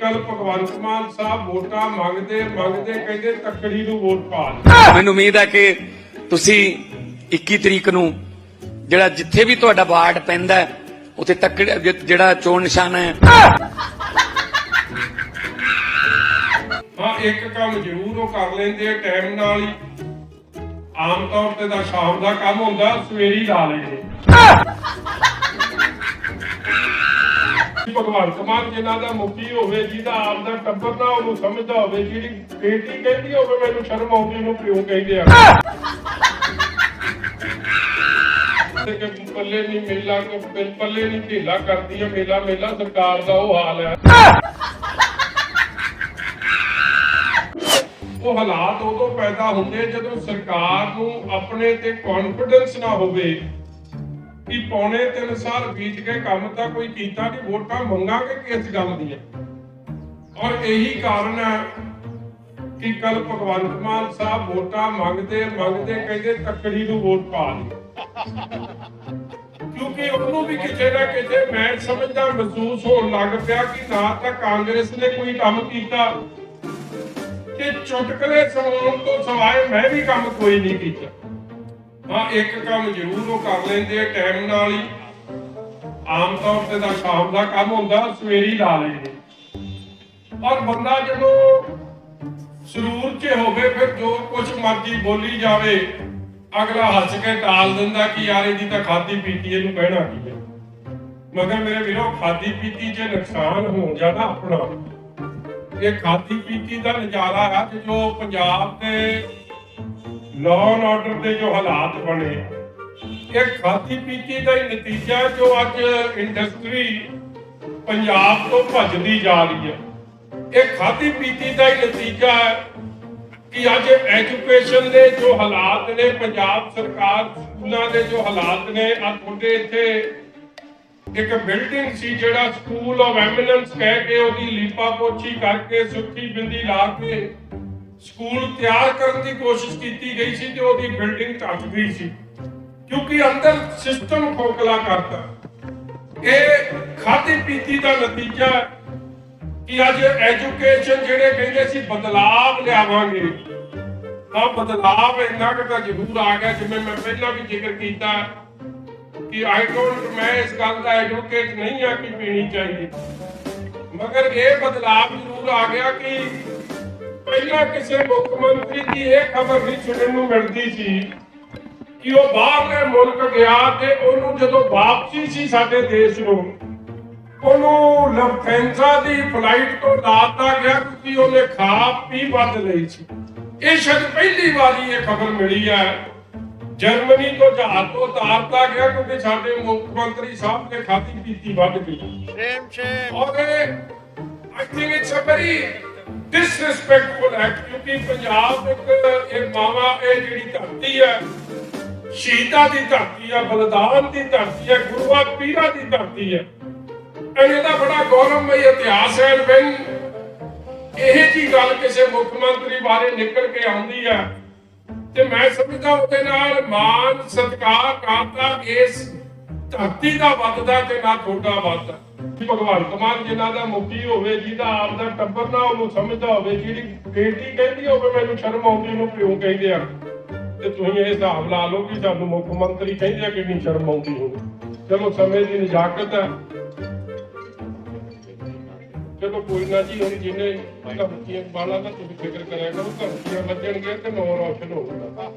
ਕੱਲ ਭਗਵੰਤ ਮਾਨ ਸਾਹਿਬ ਵੋਟਾਂ ਮੰਗਦੇ ਮੰਗਦੇ ਕਹਿੰਦੇ ਤੱਕੜੀ ਨੂੰ ਵੋਟ ਪਾ ਮੈਨੂੰ ਉਮੀਦ ਹੈ ਕਿ ਤੁਸੀਂ 21 ਤਰੀਕ ਨੂੰ ਜਿਹੜਾ ਜਿੱਥੇ ਵੀ ਤੁਹਾਡਾ ਵਾਰਡ ਪੈਂਦਾ ਉੱਥੇ ਤੱਕ ਜਿਹੜਾ ਚੋਣ ਨਿਸ਼ਾਨ ਹੈ। ਹਾਂ ਇੱਕ ਕੰਮ ਜ਼ਰੂਰ ਉਹ ਕਰ ਲੈਂਦੇ ਆ ਟਾਈਮ ਨਾਲ ਹੀ। ਆਮ ਤੌਰ ਤੇ ਤਾਂ ਸ਼ਾਮ ਦਾ ਕੰਮ ਹੁੰਦਾ ਸਵੇਰੀ ਲਾ ਲੈਂਦੇ ਭਗਵੰਤ ਮਾਨ ਜਿਨ੍ਹਾਂ ਦਾ ਮੁਖੀ ਹੋਵੇ, ਜਿਹਦਾ ਆਪ ਦਾ ਟੱਬਰ ਨਾ ਉਹਨੂੰ ਸਮਝਦਾ ਹੋਵੇ, ਜਿਹੜੀ ਬੇਟੀ ਕਹਿੰਦੀ ਹੋਵੇ, ਮੈਨੂੰ ਸ਼ਰਮ ਆਉਂਦੀ, ਉਹਨੂੰ ਪਿਓ ਕਹਿੰਦੇ ਆ। ਕਿ ਪੱਲੇ ਨਹੀਂ ਮੇਲਾ ਕੋ ਪੱਲੇ ਨਹੀਂ ਢੀਲਾ ਕਰਦੀ ਹੈ ਮੇਲਾ ਮੇਲਾ ਸਰਕਾਰ ਦਾ ਉਹ ਹਾਲ ਹੈ ਉਹ ਹਾਲਾਤ ਉਦੋਂ ਪੈਦਾ ਹੁੰਦੇ ਜਦੋਂ ਸਰਕਾਰ ਨੂੰ ਆਪਣੇ ਤੇ ਕੌਨਫੀਡੈਂਸ ਨਾ ਹੋਵੇ। ਕਿ ਪੌਣੇ 3 ਸਾਲ ਬੀਤ ਕੇ ਕੰਮ ਤਾਂ ਕੋਈ ਕੀਤਾ ਨਹੀਂ, ਵੋਟਾਂ ਮੰਗਾਂਗੇ ਕਿਸ ਗੱਲ ਦੀਆਂ? ਔਰ ਇਹੀ ਕਾਰਨ ਹੈ ਕਿ ਕੱਲ ਭਗਵੰਤ ਮਾਨ ਸਾਹਿਬ ਵੋਟਾਂ ਮੰਗਦੇ ਮੰਗਦੇ ਕਹਿੰਦੇ ਤੱਕੜੀ ਨੂੰ ਵੋਟ ਪਾ ਲਈ। ਕਿਉਂਕਿ ਉਹਨੂੰ ਵੀ ਕਿਤੇ ਨਾ ਕਿਤੇ ਮੈਂ ਸਮਝਦਾ, ਮਹਿਸੂਸ ਹੋਣ ਲੱਗ ਪਿਆ ਕਿ ਨਾ ਤਾਂ ਕਾਂਗਰਸ ਨੇ ਕੋਈ ਕੰਮ ਕੀਤਾ ਤੇ ਚੁਟਕਲੇ ਸੁਣਾਉਣ ਤੋਂ ਸਿਵਾਏ ਮੈਂ ਵੀ ਕੰਮ ਕੋਈ ਨਹੀਂ ਕੀਤਾ। ਹਾਂ, ਇੱਕ ਕੰਮ ਜ਼ਰੂਰ ਉਹ ਕਰ ਲੈਂਦੇ ਆ ਟਾਈਮ ਨਾਲ ਹੀ। ਆਮ ਤੌਰ ਤੇ ਤਾਂ ਸ਼ਾਮ ਦਾ ਕੰਮ ਹੁੰਦਾ, ਸਵੇਰੀ ਲਾ ਲੈਂਦੇ। ਔਰ ਬੰਦਾ ਜਦੋਂ ਸਰੂਰ 'ਚ ਹੋਵੇ, ਫਿਰ ਜੋ ਕੁਝ ਮਰਜ਼ੀ ਬੋਲੀ ਜਾਵੇ, ਅਗਲਾ ਹੱਸ ਕੇ ਟਾਲ ਦਿੰਦਾ ਕਿ ਯਾਰ ਇਹਦੀ ਤਾਂ ਖਾਦੀ ਪੀਤੀ, ਇਹਨੂੰ ਕਹਿਣਾ ਕੀ ਹੈ? ਮਗਰ ਮੇਰੇ ਵੀਰੋ ਖਾਦੀ ਪੀਤੀ 'ਚ ਨੁਕਸਾਨ ਹੋਣ ਜਾਣਾ ਆਪਣਾ, ਇਹ ਖਾਦੀ ਪੀਤੀ ਦਾ ਨਜ਼ਾਰਾ ਹੈ ਕਿ ਜੋ ਪੰਜਾਬ ਦੇ ਲਾਅ ਐਂਡ ਆਰਡਰ ਦੇ ਜੋ ਹਾਲਾਤ ਬਣੇ, ਇਹ ਖਾਦੀ ਪੀਤੀ ਦਾ ਹੀ ਨਤੀਜਾ ਜੋ ਅੱਜ ਇੰਡਸਟਰੀ ਪੰਜਾਬ ਤੋਂ ਭੱਜਦੀ ਜਾ ਰਹੀ ਹੈ। ਇਹ ਖਾਦੀ ਪੀਤੀ ਦਾ ਹੀ ਨਤੀਜਾ ਹੈ ਕਿ ਅੱਜ ਐਜੂਕੇਸ਼ਨ ਦੇ ਜੋ ਹਾਲਾਤ ਨੇ, ਪੰਜਾਬ ਸਰਕਾਰ ਸਕੂਲਾਂ ਦੇ ਜੋ ਹਾਲਾਤ ਨੇ ਆ ਤੁਹਾਡੇ ਇੱਥੇ ਇੱਕ ਬਿਲਡਿੰਗ ਸੀ ਜਿਹੜਾ ਸਕੂਲ ਆਫ ਐਮੀਨੈਂਸ ਕਹਿ ਕੇ ਉਹਦੀ ਲੀਪਾ ਪੋਛੀ ਕਰਕੇ ਸੁੱਖੀ ਬਿੰਦੀ ਲਾ ਕੇ ਸਕੂਲ ਤਿਆਰ ਕਰਨ ਦੀ ਕੋਸ਼ਿਸ਼ ਕੀਤੀ ਗਈ ਸੀ ਤੇ ਉਹਦੀ ਬਿਲਡਿੰਗ ਢੱਕ ਗਈ ਸੀ, ਕਿਉਂਕਿ ਅੰਦਰ ਸਿਸਟਮ ਖੋਖਲਾ ਕਰਤਾ। ਇਹ ਖਾਦੀ ਪੀਤੀ ਦਾ ਨਤੀਜਾ ਕਿ ਅੱਜ ਐਜੂਕੇਸ਼ਨ ਜਿਹੜੇ ਕਹਿੰਦੇ ਸੀ, ਬਦਲਾਵ ਲਿਆਵਾਂਗੇ। ਤਾਂ ਬਦਲਾਵ ਇੰਨਾ ਕੁ ਤਾਂ ਜ਼ਰੂਰ ਆ ਗਿਆ, ਜਿਵੇਂ ਮੈਂ ਪਹਿਲਾਂ ਵੀ ਜ਼ਿਕਰ ਕੀਤਾ ਕਿ ਆਈ ਡੋਨਟ ਮੈਂ ਇਸ ਗੱਲ ਦਾ ਐਡਵੋਕੇਟ ਨਹੀਂ ਆ ਕਿ ਪੀਣੀ ਚਾਹੀਦੀ। ਮਗਰ ਇਹ ਬਦਲਾਵ ਜ਼ਰੂਰ ਆ ਗਿਆ ਕਿ ਪਹਿਲਾਂ ਕਿਸੇ ਮੁੱਖ ਮੰਤਰੀ ਦੀ ਇਹ ਖਬਰ ਨਹੀਂ ਸੁਣਨ ਨੂੰ ਮਿਲਦੀ ਸੀ ਕਿ ਉਹ ਬਾਹਰਲੇ ਮੁਲਕ ਗਿਆ ਤੇ ਉਹਨੂੰ ਜਦੋਂ ਵਾਪਸੀ ਸੀ ਸਾਡੇ ਦੇਸ਼ ਨੂੰ ਉਹਨੂੰ ਲਫਥੈਂਸਾ ਦੀ ਫਲਾਈਟ ਤੋਂ ਲਾਤਾ ਗਿਆ ਕਿਉਂਕਿ ਉਹਨੇ ਖਾ ਪੀ ਵੱਧ ਲਈ ਸੀ। ਇਹ ਸ਼ਾਇਦ ਪਹਿਲੀ ਵਾਰੀ ਇਹ ਖਬਰ ਮਿਲੀ ਹੈ। ਜਰਮਨੀ ਤੋਂ ਜਹਾਜ਼ ਤੋਂ ਉਤਾਰਤਾ ਗਿਆ ਕਿਉਂਕਿ ਸਾਡੇ ਮੁੱਖ ਮੰਤਰੀ ਸਾਹਿਬ ਨੇ ਖਾਦੀ ਪੀਤੀ ਵੱਧ ਗਈ। Shame, shame. ਔਰ I think it's a very disrespectful act ਕਿਉਂਕਿ ਪੰਜਾਬ ਇੱਕ ਇਹ ਮਾਵਾ, ਇਹ ਜਿਹੜੀ ਧਰਤੀ ਹੈ, ਸ਼ਹੀਦਾਂ ਦੀ ਧਰਤੀ ਹੈ, ਬਲੀਦਾਨ ਦੀ ਧਰਤੀ ਹੈ ਗੁਰੂਆਂ ਪੀਰਾਂ ਦੀ ਧਰਤੀ ਹੈ। ਇਹਦਾ ਬੜਾ ਗੌਰਵਮਈ ਇਤਿਹਾਸ ਹੈ ਵੈਨ ਇਹ ਜੀ ਗੱਲ ਕਿਸੇ ਮੁੱਖ ਮੰਤਰੀ ਬਾਰੇ ਨਿਕਲ ਕੇ ਆਉਂਦੀ ਹੈ। ਤੇ ਮੈਂ ਸਮਝਦਾ ਉਹਦੇ ਨਾਲ ਮਾਨ, ਸਤਿਕਾਰ ਕਰਦਾ ਇਸ ਧਰਤੀ ਦਾ ਵੱਧਦਾ ਤੇ ਨਾ ਥੋੜਾ ਵੱਧਦਾ। ਭਗਵੰਤ ਮਾਨ ਜਿਨ੍ਹਾਂ ਦਾ ਮੁਖੀ ਹੋਵੇ, ਜਿਹਦਾ ਆਪ ਦਾ ਟੱਬਰ ਨਾ ਉਹਨੂੰ ਸਮਝਦਾ ਹੋਵੇ, ਜਿਹੜੀ ਬੇਟੀ ਕਹਿੰਦੀ ਹੋਵੇ ਮੈਨੂੰ ਸ਼ਰਮ ਆਉਂਦੀ, ਉਹਨੂੰ ਪਿਓ ਕਹਿੰਦੇ ਆ। ਤੇ ਤੁਸੀਂ ਇਹ ਹਿਸਾਬ ਲਾ ਲਓ ਕਿ ਸਾਨੂੰ ਮੁੱਖ ਮੰਤਰੀ ਕਹਿੰਦੇ ਆ ਕਿੰਨੀ ਸ਼ਰਮ ਆਉਂਦੀ ਹੋਵੇ ਚਲੋ ਸਮੇਂ ਦੀ ਨਜਾਕਤ ਹੈ। ਚਲੋ ਕੋਈ ਨਾ ਜੀ ਹੁਣ ਜਿਹਨੇ ਧਮਕੀਆਂ ਬਾਲਾ ਦਾ ਤੁਸੀਂ ਫਿਕਰ ਕਰਿਆ ਕਰੋ ਧਮਕੀਆਂ ਵੱਜਣਗੀਆਂ ਤੇ ਨੌ ਰੋਸ਼ਨ ਹੋਊਗਾ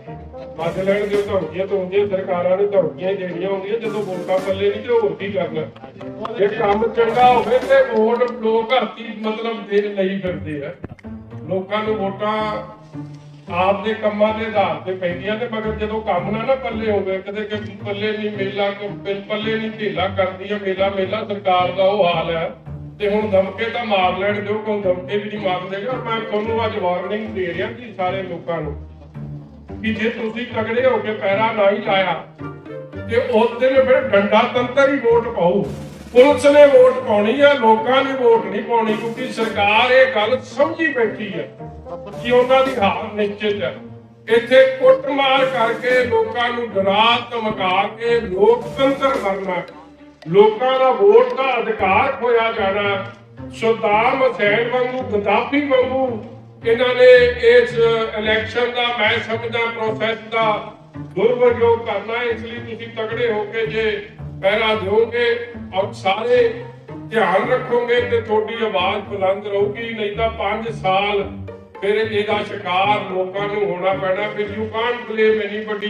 ਵੱਜ ਲੈਣ ਧਮਕੀਆਂ ਤੋਂ ਹੁੰਦੀਆਂ, ਸਰਕਾਰਾਂ ਨੇ ਧਮਕੀਆਂ ਦੇਣੀਆਂ ਹੁੰਦੀਆਂ, ਜਦੋਂ ਵੋਟਾਂ ਪੱਲੇ ਨਹੀਂ ਤੇ ਹੋਰ ਕੀ ਕਰਨਾ। ਜੇ ਕੰਮ ਚੰਗਾ ਹੋਵੇ ਤੇ ਵੋਟ ਲੋਕ ਹੱਥੀ ਮਤਲਬ ਦੇ ਲਈ ਫਿਰਦੇ ਆ। ਲੋਕਾਂ ਨੂੰ ਵੋਟਾਂ ਆਪ ਦੇ ਕੰਮਾਂ ਦੇ ਆਧਾਰ ਤੇ ਪੈਂਦੀਆਂ ਤੇ ਮਗਰ ਜਦੋਂ ਕੰਮ ਨਾ ਨਾ ਪੱਲੇ ਹੋਵੇ, ਕਦੇ ਕਿ ਪੱਲੇ ਨਹੀਂ, ਮੇਲਾ, ਪੱਲੇ ਨਹੀਂ, ਢੀਲਾ ਕਰਦੀ ਹੈ ਮੇਲਾ ਮੇਲਾ, ਸਰਕਾਰ ਦਾ ਉਹ ਹਾਲ ਹੈ ਤੇ ਹੁਣ ਧਮਕੇ ਤਾਂ ਮਾਰ ਲੈਣ ਦਿਓ, ਕੋਈ ਧਮਕੇ ਵੀ ਨਹੀਂ ਮਾਰਦੇਗਾ ਮੈਂ ਤੁਹਾਨੂੰ ਅੱਜ ਵਾਰਨਿੰਗ ਦੇ ਰਿਹਾ ਕਿ ਸਾਰੇ ਲੋਕਾਂ ਨੂੰ ਕਿ ਜੇ ਤੁਸੀਂ ਤਗੜੇ ਹੋ ਕੇ ਪੈਰਾ ਨਾ ਲਾਇਆ, ਤੇ ਉਸ ਦਿਨ ਫਿਰ ਡੰਡਾ ਤੰਤਰ ਹੀ ਵੋਟ ਪਾਉ ਪੁਲਿਸ ਨੇ ਵੋਟ ਪਾਉਣੀ ਹੈ ਲੋਕਾਂ ਨੇ ਵੋਟ ਨਹੀਂ ਪਾਉਣੀ, ਕਿਉਂਕਿ ਸਰਕਾਰ ਇਹ ਗੱਲ ਸਮਝੀ ਬੈਠੀ ਹੈ ਕਿ ਉਹਨਾਂ ਦੀ ਹਾਰ ਨਿਸ਼ਚਿਤ ਹੈ ਇੱਥੇ ਕੁੱਟਮਾਰ ਕਰਕੇ ਲੋਕਾਂ ਨੂੰ ਡਰਾ ਧਮਕਾ ਕੇ ਲੋਕਤੰਤਰ ਕਰਨਾ ਲੋਕਾਂ ਦਾ ਵੋਟ ਦਾ ਅਧਿਕਾਰ ਖੋਇਆ ਜਾਣਾ ਸਦਾਮ ਹੁਸੈਨ ਵਾਂਗੂ, ਗਦਾਫੀ ਵਾਂਗੂ ਇਹਨਾਂ ਨੇ ਇਸ ਇਲੈਕਸ਼ਨ ਦਾ, ਮੈਂ ਸਮਝਦਾ ਪ੍ਰੋਸੈਸ ਦਾ ਦੁਰਵਯੋਗ ਕਰਨਾ ਇਸ ਲਈ ਤੁਸੀਂ ਤਗੜੇ ਹੋ ਕੇ ਜੇ ਪਹਿਰਾ ਦਿਓਗੇ ਔਰ ਸਾਰੇ ਧਿਆਨ ਰੱਖੋਗੇ ਤੇ ਤੁਹਾਡੀ ਆਵਾਜ਼ ਬੁਲੰਦ ਰਹੂਗੀ। ਨਹੀਂ ਤਾਂ 5 ਸਾਲ ਫਿਰ ਇਹਦਾ ਸ਼ਿਕਾਰ ਲੋਕਾਂ ਨੂੰ ਹੋਣਾ ਪੈਣਾ। ਵੀ ਯੂ ਕਾਂਟ ਬਲੇਮ ਐਨੀਬਡੀ